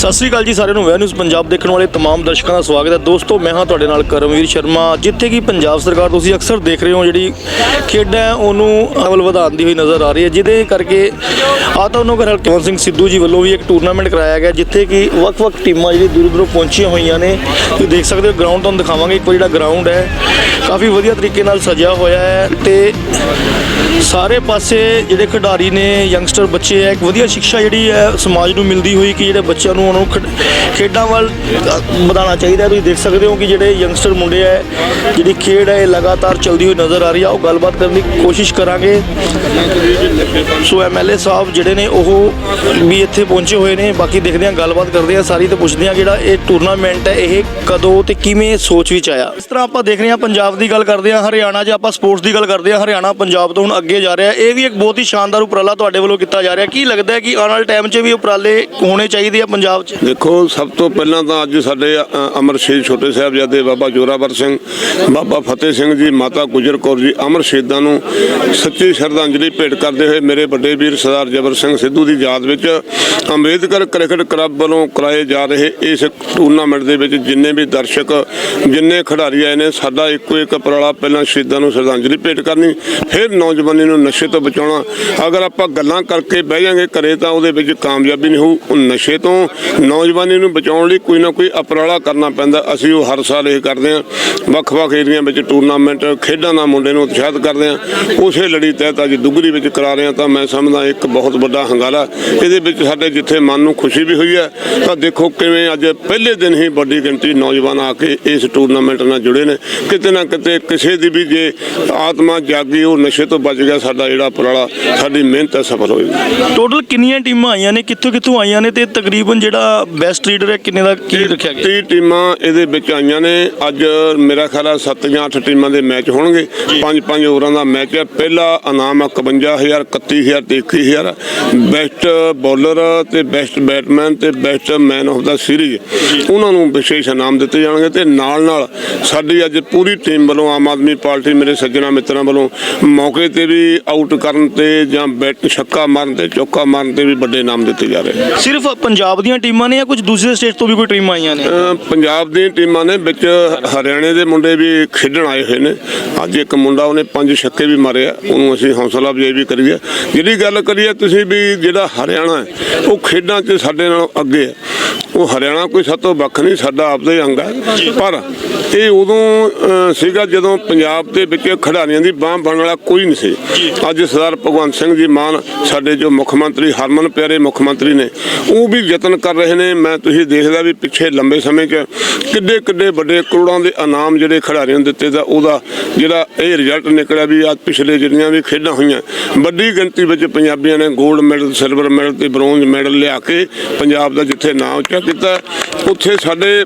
ਸਤਿ ਸ੍ਰੀ ਅਕਾਲ ਜੀ ਸਾਰਿਆਂ ਨੂੰ ਵੈਬ ਨਿਊਜ਼ ਪੰਜਾਬ ਦੇਖਣ ਵਾਲੇ तमाम ਦਰਸ਼ਕਾਂ ਦਾ ਸਵਾਗਤ ਹੈ ਦੋਸਤੋ ਮੈਂ ਹਾਂ ਤੁਹਾਡੇ ਨਾਲ ਕਰਮਵੀਰ ਸ਼ਰਮਾ ਜਿੱਥੇ ਕਿ ਪੰਜਾਬ ਸਰਕਾਰ ਤੁਸੀਂ ਅਕਸਰ ਦੇਖ ਰਹੇ ਹੋ ਜਿਹੜੀ ਖੇਡਾਂ ਹੈ ਉਹਨੂੰ ਅਮਲ ਵਧਾਉਣ ਦੀ ਹੋਈ ਨਜ਼ਰ ਆ ਰਹੀ ਹੈ ਜਿਹਦੇ ਕਰਕੇ ਆ ਤਾਂ ਉਹਨੂੰ ਕਰ ਕਵਨ ਸਿੰਘ ਸਿੱਧੂ ਜੀ ਵੱਲੋਂ ਵੀ ਇੱਕ ਟੂਰਨਾਮੈਂਟ ਕਰਾਇਆ ਗਿਆ ਜਿੱਥੇ ਕਿ ਵੱਖ-ਵੱਖ ਟੀਮਾਂ ਜਿਹੜੀ ਦੂਰੋਂ ਦੂਰੋਂ ਪਹੁੰਚੀਆਂ ਹੋਈਆਂ ਨੇ ਤੁਸੀਂ ਦੇਖ ਸਕਦੇ ਹੋ ਗਰਾਊਂਡ ਤੁਹਾਨੂੰ ਦਿਖਾਵਾਂਗੇ ਇੱਕ ਵਾਰ ਜਿਹੜਾ ਗਰਾਊਂਡ ਹੈ ਕਾਫੀ ਵਧੀਆ ਤਰੀਕੇ ਨਾਲ ਸਜਿਆ ਹੋਇਆ ਹੈ ਤੇ ਸਾਰੇ ਪਾਸੇ ਜਿਹੜੇ ਖਿਡਾਰੀ ਨੇ ਯੰਗਸਟਰ ਬੱਚੇ ਹੈ, ਇੱਕ ਵਧੀਆ ਸਿੱਖਿਆ ਜਿਹੜੀ ਹੈ ਸਮਾਜ ਨੂੰ ਮਿਲਦੀ ਹੋਈ ਕਿ ਜਿਹੜੇ ਬੱਚਿਆਂ ਨੂੰ ਉਹਨਾਂ ਨੂੰ ਖੇਡਾਂ ਵੱਲ ਵਧਾਉਣਾ ਚਾਹੀਦਾ ਤੁਸੀਂ ਦੇਖ ਸਕਦੇ ਹੋ ਕਿ ਜਿਹੜੇ ਯੰਗਸਟਰ ਮੁੰਡੇ ਹੈ, ਜਿਹੜੀ ਖੇਡ ਹੈ, ਇਹ ਲਗਾਤਾਰ ਚੱਲਦੀ ਹੋਈ ਨਜ਼ਰ ਆ ਰਹੀ ਆ ਉਹ ਗੱਲਬਾਤ ਕਰਨ ਦੀ ਕੋਸ਼ਿਸ਼ ਕਰਾਂਗੇ। ਸੋ ਐਮਐਲਏ ਸਾਹਿਬ ਜਿਹੜੇ ਨੇ, ਉਹ ਵੀ ਇੱਥੇ ਪਹੁੰਚੇ ਹੋਏ ਨੇ। ਬਾਕੀ ਦੇਖਦੇ ਹਾਂ, ਗੱਲਬਾਤ ਕਰਦੇ ਹਾਂ ਸਾਰੀ ਤੇ ਪੁੱਛਦੇ ਹਾਂ ਜਿਹੜਾ ਇਹ ਟੂਰਨਾਮੈਂਟ ਹੈ, ਇਹ ਕਦੋਂ ਤੇ ਕਿਵੇਂ ਸੋਚ ਵਿੱਚ ਆਇਆ? ਇਸ ਤਰ੍ਹਾਂ ਆਪਾਂ ਦੇਖ ਰਹੇ ਹਾਂ ਪੰਜਾਬ ਦੀ ਗੱਲ ਕਰਦੇ ਹਾਂ ਹਰਿਆਣਾ 'ਚ ਆਪਾਂ ਸਪੋਰਟਸ ਦੀ ਗੱਲ ਕਰਦੇ ਹਾਂ ਹਰਿਆਣਾ ਪੰਜਾਬ ਤੋਂ ਹੁਣ ਅੱਗੇ ਜਾ ਰਿਹਾ। ਇਹ ਵੀ ਇੱਕ ਬਹੁਤ ਹੀ ਸ਼ਾਨਦਾਰ ਉਪਰਾਲਾ ਤੁਹਾਡੇ ਵੱਲੋਂ ਕੀਤਾ ਜਾ ਰਿਹਾ। ਕੀ ਲੱਗਦਾ ਹੈ ਕਿ ਆਉਣ ਵਾਲੇ ਟਾਈਮ 'ਚ ਵੀ ਉਪਰਾਲੇ ਹੋਣੇ ਚਾਹੀਦੇ ਆ ਪੰਜਾਬ 'ਚ? ਦੇਖੋ ਸਭ ਤੋਂ ਪਹਿਲਾਂ ਤਾਂ ਅੱਜ ਸਾਡੇ ਅ, ਅਮਰ ਸ਼ਹੀਦ ਛੋਟੇ ਸਾਹਿਬਜ਼ਾਦੇ ਬਾਬਾ ਜੋਰਾਵਰ ਸਿੰਘ ਬਾਬਾ ਫਤਿਹ ਸਿੰਘ ਜੀ ਮਾਤਾ ਗੁਜਰ ਕੌਰ ਜੀ ਅਮਰ ਸ਼ਹੀਦਾਂ ਨੂੰ ਸੱਚੀ ਸ਼ਰਧਾਂਜਲੀ ਭੇਟ ਕਰਦੇ ਹੋਏ ਮੇਰੇ ਵੱਡੇ ਵੀਰ ਸਰਦਾਰ ਜਬਰ ਸਿੰਘ ਸਿੱਧੂ ਦੀ ਯਾਦ ਵਿੱਚ ਅੰਬੇਦਕਰ ਕ੍ਰਿਕਟ ਕਲੱਬ ਵੱਲੋਂ ਕਰਾਏ ਜਾ ਰਹੇ ਇਸ ਟੂਰਨਾਮੈਂਟ ਦੇ ਵਿੱਚ ਜਿੰਨੇ ਵੀ ਦਰਸ਼ਕ ਜਿੰਨੇ ਖਿਡਾਰੀ ਆਏ ਨੇ ਸਾਡਾ ਇੱਕੋ ਇੱਕ ਉਪਰਾਲਾ ਪਹਿਲਾਂ ਸ਼ਹੀਦਾਂ ਨੂੰ ਸ਼ਰਧਾਂਜਲੀ ਭੇਟ ਕਰਨੀ, ਫਿਰ ਨੌਜਵਾਨੀ ਨੂੰ ਨਸ਼ੇ ਤੋਂ ਬਚਾਉਣਾ। ਅਗਰ ਆਪਾਂ ਗੱਲਾਂ ਕਰਕੇ ਬਹਿ ਜਾਾਂਗੇ ਘਰੇ ਤਾਂ ਉਹਦੇ ਵਿੱਚ ਕਾਮਯਾਬੀ ਨਹੀਂ ਹੋਊ। ਉਹ ਨਸ਼ੇ ਤੋਂ ਨੌਜਵਾਨੀ ਨੂੰ ਬਚਾਉਣ ਲਈ ਕੋਈ ਨਾ ਕੋਈ ਅਪਰਾਲਾ ਕਰਨਾ ਪੈਂਦਾ। ਅਸੀਂ ਉਹ ਹਰ ਸਾਲ ਇਹ ਕਰਦੇ ਹਾਂ। ਵੱਖ-ਵੱਖ ਏਰੀਆ ਵਿੱਚ ਟੂਰਨਾਮੈਂਟ, ਖੇਡਾਂ ਨਾਲ ਮੁੰਡੇ ਨੂੰ ਉਤਸ਼ਾਹਿਤ ਕਰਦੇ ਹਾਂ। ਉਸੇ ਲੜੀ ਤਹਿਤ ਅੱਜ ਦੁੱਗਰੀ ਵਿੱਚ ਕਰਾ ਰਹੇ ਹਾਂ ਤਾਂ ਮੈਂ ਸਮਝਦਾ ਇੱਕ ਬਹੁਤ ਵੱਡਾ ਹੰਗਾਰਾ। ਇਹਦੇ ਵਿੱਚ ਸਾਡੇ ਜਿੱਥੇ ਮਨ ਨੂੰ ਖੁਸ਼ੀ ਵੀ ਹੋਈ ਹੈ, ਤਾਂ ਦੇਖੋ ਕਿਵੇਂ ਅੱਜ ਪਹਿਲੇ ਦਿਨ ਹੀ ਵੱਡੀ ਗਿਣਤੀ ਨੌਜਵਾਨ ਆ ਕੇ ਇਸ ਟੂਰਨਾਮੈਂਟ ਨਾਲ ਜੁੜੇ ਨੇ। ਕਿਤੇ ਨਾ ਕਿਤੇ ਕਿਸੇ ਦੀ ਵੀ ਜੇ ਆਤਮਾ ਜਾਗੀ ਉਹ ਨਸ਼ੇ ਤੋਂ ਬਚ ਗਿਆ ਸਾਡਾ ਜਿਹੜਾ ਉਪਰਾਲਾ ਸਾਡੀ ਮਿਹਨਤ ਹੈ ਸਫਲ ਹੋਏਗੀ ਟੋਟਲ ਕਿੰਨੀਆਂ ਟੀਮਾਂ ਆਈਆਂ ਨੇ? ਕਿੱਥੋਂ ਕਿੱਥੋਂ ਆਈਆਂ ਨੇ ਤੇ ਤਕਰੀਬਨ ਜਿਹੜਾ ਬੈਸਟ ਰੀਡਰ ਹੈ ਕਿੰਨੇ ਦਾ ਕੀ ਰੱਖਿਆ ਗਿਆ? 30 ਟੀਮਾਂ ਇਹਦੇ ਵਿੱਚ ਆਈਆਂ ਨੇ। ਅੱਜ ਮੇਰਾ ਖਿਆਲ ਆ 7 ਜਾਂ 8 ਟੀਮਾਂ ਦੇ ਮੈਚ ਹੋਣਗੇ। 5-5 ਓਵਰਾਂ ਦਾ ਮੈਚ ਹੈ। ਪਹਿਲਾ ਇਨਾਮ ਆ 51000 31000 ਤੇ 21000 ਬੈਸਟ ਬੋਲਰ ਤੇ ਬੈਸਟ ਬੈਟਮੈਨ ਤੇ best man of the series ਉਹਨਾਂ ਨੂੰ ਵਿਸ਼ੇਸ਼ ਇਨਾਮ ਦਿੱਤੇ ਜਾਣਗੇ ਤੇ ਨਾਲ ਨਾਲ ਸਾਡੀ ਅੱਜ ਪੂਰੀ ਟੀਮ ਵੱਲੋਂ ਆਮ ਆਦਮੀ ਪਾਰਟੀ ਮੇਰੇ ਸੱਜਣਾ ਮਿੱਤਰਾਂ ਵੱਲੋਂ ਮੌਕੇ ਤੇ ਵੀ ਆਊਟ ਕਰਨ ਤੇ ਜਾਂ ਬੈਟ ਛੱਕਾ ਮਾਰਨ ਤੇ ਚੌਕਾ ਮਾਰਨ ਤੇ ਵੀ ਵੱਡੇ ਇਨਾਮ ਦਿੱਤੇ ਜਾ ਰਹੇ ਸਿਰਫ ਪੰਜਾਬ ਦੀਆਂ ਟੀਮਾਂ ਨੇ ਜਾਂ ਕੁਝ ਦੂਸਰੇ ਸਟੇਟ ਤੋਂ ਵੀ ਕੋਈ ਟੀਮਾਂ ਆਈਆਂ ਨੇ? ਪੰਜਾਬ ਦੀਆਂ ਟੀਮਾਂ ਨੇ ਵਿੱਚ ਹਰਿਆਣੇ ਦੇ ਮੁੰਡੇ ਵੀ ਖੇਡਣ ਆਏ ਹੋਏ ਨੇ। ਅੱਜ ਇੱਕ ਮੁੰਡਾ ਉਹਨੇ ਪੰਜ ਛੱਕੇ ਵੀ ਮਾਰੇ ਆ ਉਹਨੂੰ ਅਸੀਂ ਹੌਸਲਾ ਅਫਜ਼ਾਈ ਵੀ ਕਰੀਏ। ਜਿਹੜੀ ਗੱਲ ਕਰੀਏ ਤੁਸੀਂ ਵੀ ਜਿਹੜਾ ਹਰਿਆਣਾ ਉਹ ਖੇਡਾਂ 'ਚ ਸਾਡੇ ਨਾਲੋਂ ਅੱਗੇ ਹੈ। ਉਹ ਹਰਿਆਣਾ ਕੋਈ ਸਭ ਤੋਂ ਵੱਖ ਨਹੀਂ, ਸਾਡਾ ਆਪਦਾ ਹੀ ਅੰਗ ਹੈ ਪਰ ਇਹ ਉਦੋਂ ਸੀਗਾ ਜਦੋਂ ਪੰਜਾਬ ਦੇ ਵਿੱਚ ਖਿਡਾਰੀਆਂ ਦੀ ਬਾਹ ਬਣਨ ਵਾਲਾ ਕੋਈ ਨਹੀਂ ਸੀ। ਅੱਜ ਸਰਦਾਰ ਭਗਵੰਤ ਸਿੰਘ ਜੀ ਮਾਨ, ਸਾਡੇ ਜੋ ਮੁੱਖ ਮੰਤਰੀ ਹਰਮਨ ਪਿਆਰੇ ਮੁੱਖ ਮੰਤਰੀ ਨੇ, ਉਹ ਵੀ ਯਤਨ ਕਰ ਰਹੇ ਨੇ। ਮੈਂ ਤੁਸੀਂ ਦੇਖਦਾ ਵੀ ਪਿੱਛੇ ਲੰਬੇ ਸਮੇਂ 'ਚ ਕਿੱਡੇ ਕਿੱਡੇ ਵੱਡੇ ਕਰੋੜਾਂ ਦੇ ਇਨਾਮ ਜਿਹੜੇ ਖਿਡਾਰੀਆਂ ਨੂੰ ਦਿੱਤੇ ਦਾ, ਉਹਦਾ ਜਿਹੜਾ ਇਹ ਰਿਜ਼ਲਟ ਨਿਕਲਿਆ ਵੀ ਅੱਜ ਪਿਛਲੇ ਜਿੰਨੀਆਂ ਵੀ ਖੇਡਾਂ ਹੋਈਆਂ, ਵੱਡੀ ਗਿਣਤੀ ਵਿੱਚ ਪੰਜਾਬੀਆਂ ਨੇ 골ਡ ਮੈਡਲ ਸਿਲਵਰ ਮੈਡਲ ਤੇ ਬ੍ਰੌਂਜ਼ ਮੈਡਲ ਲਿਆ ਕੇ ਪੰਜਾਬ ਦਾ ਜਿੱਥੇ ਨਾਮ ਉੱਚਾ ਕੀਤਾ ਉੱਥੇ ਸਾਡੇ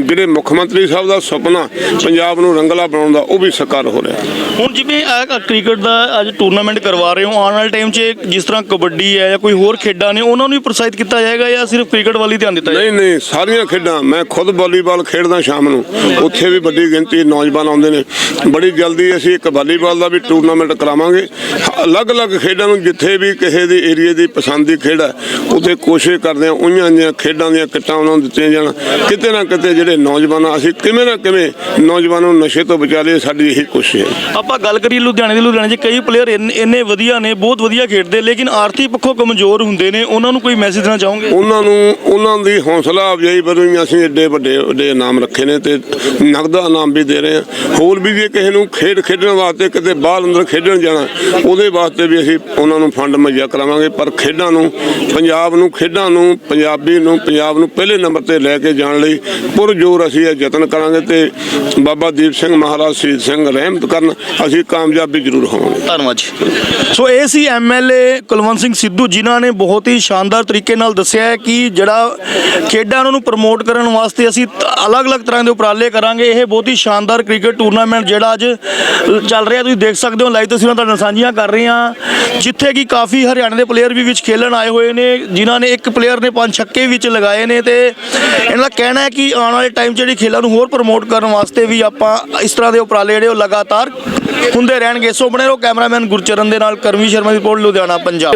ਜਿਹੜੇ ਮੁੱਖ ਮੰਤਰੀ ਸਾਹਿਬ ਦਾ ਸੁਪਨਾ ਪੰਜਾਬ ਨੂੰ ਰੰਗਲਾ ਬਣਾਉਣ ਦਾ ਉਹ ਵੀ ਸਾਕਾਰ ਹੋ ਰਿਹਾ। ਹੁਣ ਜਿਵੇਂ ਕ੍ਰਿਕਟ ਦਾ ਅੱਜ ਟੂਰਨਾਮੈਂਟ ਕਰਵਾ ਰਹੇ ਹੋ ਆਉਣ ਵਾਲੇ ਟਾਈਮ 'ਚ ਜਿਸ ਤਰ੍ਹਾਂ ਕਬੱਡੀ ਹੈ ਜਾਂ ਕੋਈ ਹੋਰ ਖੇਡਾਂ ਨੇ ਉਹਨਾਂ ਨੂੰ ਵੀ ਪ੍ਰੋਤਸਾਹਿਤ ਕੀਤਾ ਜਾਏਗਾ ਜਾਂ ਸਿਰਫ ਕ੍ਰਿਕਟ ਵੱਲ ਹੀ ਧਿਆਨ ਦਿੱਤਾ ਜਾਏਗਾ? ਨਹੀਂ ਨਹੀਂ ਸਾਰੀਆਂ ਖੇਡਾਂ ਮੈਂ ਖੁਦ ਵਾਲੀਬਾਲ ਖੇਡਦਾ ਸ਼ਾਮ ਨੂੰ। ਉੱਥੇ ਵੀ ਵੱਡੀ ਗਿਣਤੀ ਨੌਜਵਾਨ ਆਉਂਦੇ ਨੇ। ਬੜੀ ਜਲਦੀ ਅਸੀਂ ਇੱਕ ਵਾਲੀਬਾਲ ਦਾ ਵੀ ਟੂਰਨਾਮੈਂਟ ਕਰਾਵਾਂਗੇ। ਅਲੱਗ-ਅਲੱਗ ਖੇਡਾਂ ਨੂੰ ਜਿੱਥੇ ਵੀ ਕਿਸੇ ਦੀ ਏਰੀਆ ਦੀ ਪਸੰਦ ਦੀ ਖੇਡ ਹੈ ਉੱਥੇ ਕੋਸ਼ਿਸ਼ ਕਰਦੇ ਹਾਂ ਉਈਆਂ ਦੀਆਂ ਖੇਡਾਂ ਦੀਆਂ ਕਿੱਟਾਂ ਉਹਨਾਂ ਨੂੰ ਦਿੱਤੀਆਂ ਜਾਣ। ਕਿਤੇ ਨਾ ਕਿਤੇ ਜਿਹੜੇ ਨੌਜਵਾਨ ਅਸੀਂ ਕਿਵੇਂ ਨਾ ਕਿਵੇਂ ਨੌਜਵਾਨਾਂ ਨੂੰ ਨਸ਼ੇ ਤੋਂ ਬਚਾ ਲਈਏ ਸਾਡੀ ਇਹੀ ਕੋਸ਼ਿਸ਼ ਹੈ। ਆਪਾਂ ਗੱਲ ਕਰੀਏ ਲੁਧਿਆਣੇ ਦੇ। ਲੁਧਿਆਣੇ 'ਚ ਕਈ ਪਲੇਅਰ ਇੰਨੇ ਵਧੀਆ ਨੇ ਬਹੁਤ ਵਧੀਆ ਖੇਡਦੇ ਲੇਕਿਨ ਆਰਥਿਕ ਪੱਖੋਂ ਕਮਜ਼ੋਰ ਹੁੰਦੇ ਨੇ। ਉਹਨਾਂ ਨੂੰ ਕੋਈ ਮੈਸੇਜ ਦੇਣਾ ਚਾਹੋਗੇ? ਉਹਨਾਂ ਨੂੰ ਉਹਨਾਂ ਦੀ ਹੌਸਲਾ ਅਫਜ਼ਾਈ ਹੀ ਅਸੀਂ ਏਡੇ ਵੱਡੇ ਵੱਡੇ ਇਨਾਮ ਰੱਖੇ ਨੇ ਤੇ ਨਗਦ ਇਨਾਮ ਵੀ ਦੇ ਰਹੇ ਹਾਂ। ਹੋਰ ਵੀ ਜੇ ਕਿਸੇ ਨੂੰ ਖੇਡ ਖੇਡਣ ਵਾਸਤੇ ਕਿਤੇ ਬਾਹਰ ਅੰਦਰ ਖੇਡਣ ਜਾਣਾ ਉਹਦੇ ਵਾਸਤੇ ਵੀ ਅਸੀਂ ਉਹਨਾਂ ਨੂੰ ਫੰਡ ਮੁਹੱਈਆ ਕਰਾਵਾਂਗੇ। ਪਰ ਖੇਡਾਂ ਨੂੰ ਪੰਜਾਬ ਨੂੰ ਖੇਡਾਂ ਨੂੰ ਪੰਜਾਬੀ ਨੂੰ ਪੰਜਾਬ ਨੂੰ ਪਹਿਲੇ ਨੰਬਰ ਤੇ ਲੈ ਕੇ ਜਾਣ ਲਈ ਪੁਰਜੋਰ ਅਸੀਂ ਇਹ ਯਤਨ ਕਰਾਂਗੇ ਤੇ ਬਾਬਾ ਦੀਪ ਸਿੰਘ ਮਹਾਰਾਜ ਸ਼ਹੀਦ ਸਿੰਘ ਰਹਿਮਤ ਕਰਨ ਅਸੀਂ ਕਾਮਯਾਬੀ ਜ਼ਰੂਰ ਹੋਵਾਂਗੇ। ਧੰਨਵਾਦ ਜੀ। ਸੋ ਇਹ ਸੀ ਐਮਐਲਏ ਕੁਲਵੰਤ ਸਿੰਘ ਸਿੱਧੂ ਜਿਨ੍ਹਾਂ ਨੇ ਬਹੁਤ ਹੀ ਸ਼ਾਨਦਾਰ ਤਰੀਕੇ ਨਾਲ ਦੱਸਿਆ ਹੈ ਕਿ ਜਿਹੜਾ ਖੇਡਾਂ ਉਹਨਾਂ ਨੂੰ ਪ੍ਰਮੋਟ ਕਰਨ ਵਾਸਤੇ ਅਸੀਂ ਅਲੱਗ-ਅਲੱਗ ਤਰ੍ਹਾਂ ਦੇ ਉਪਰਾਲੇ ਕਰਾਂਗੇ। ਇਹ ਬਹੁਤ ਹੀ ਸ਼ਾਨਦਾਰ ਕ੍ਰਿਕਟ ਟੂਰਨਾਮੈਂਟ ਜਿਹੜਾ ਅੱਜ ਚੱਲ ਰਿਹਾ ਤੁਸੀਂ ਦੇਖ ਸਕਦੇ ਹੋ ਲਾਈਵ ਤਸਵੀਰਾਂ ਤੁਹਾਡੇ ਨਾਲ ਸਾਂਝੀਆਂ ਕਰ ਰਹੇ ਹਾਂ ਜਿੱਥੇ ਕਿ ਕਾਫੀ ਹਰਿਆਣੇ ਦੇ ਪਲੇਅਰ ਵੀ ਵਿੱਚ ਖੇਲਣ ਆਏ ਹੋਏ ਨੇ ਜਿਨ੍ਹਾਂ ਨੇ ਇੱਕ ਪਲੇਅਰ ਨੇ ਪੰਜ ਛੱਕੇ ਵਿੱਚ ਲਗਾਏ ਨੇ ਤੇ ਇਹਨਾਂ ਦਾ ਕਹਿਣਾ ਹੈ ਕਿ ਆਉਣ ਵਾਲੇ ਟਾਈਮ 'ਚ ਜਿਹੜੀ ਖੇਲਾਂ ਨੂੰ ਹੋਰ ਪ੍ਰਮੋਟ ਕਰਨ ਵਾਸਤੇ ਵੀ ਆਪਾਂ ਇਸ ਤਰ੍ਹਾਂ ਦੇ ਉਪਰਾਲੇ ਜਿਹੜੇ ਉਹ ਲਗਾਤਾਰ ਹੁੰਦੇ ਰਹਿਣਗੇ। ਸੋ ਬਣੇ ਰਹੋ ਕੈਮਰਾਮੈਨ ਗੁਰਚਰਨ ਦੇ ਨਾਲ, ਕਰਮੀ ਸ਼ਰਮਾ ਦੀ ਰਿਪੋਰਟ, ਲੁਧਿਆਣਾ, ਪੰਜਾਬ।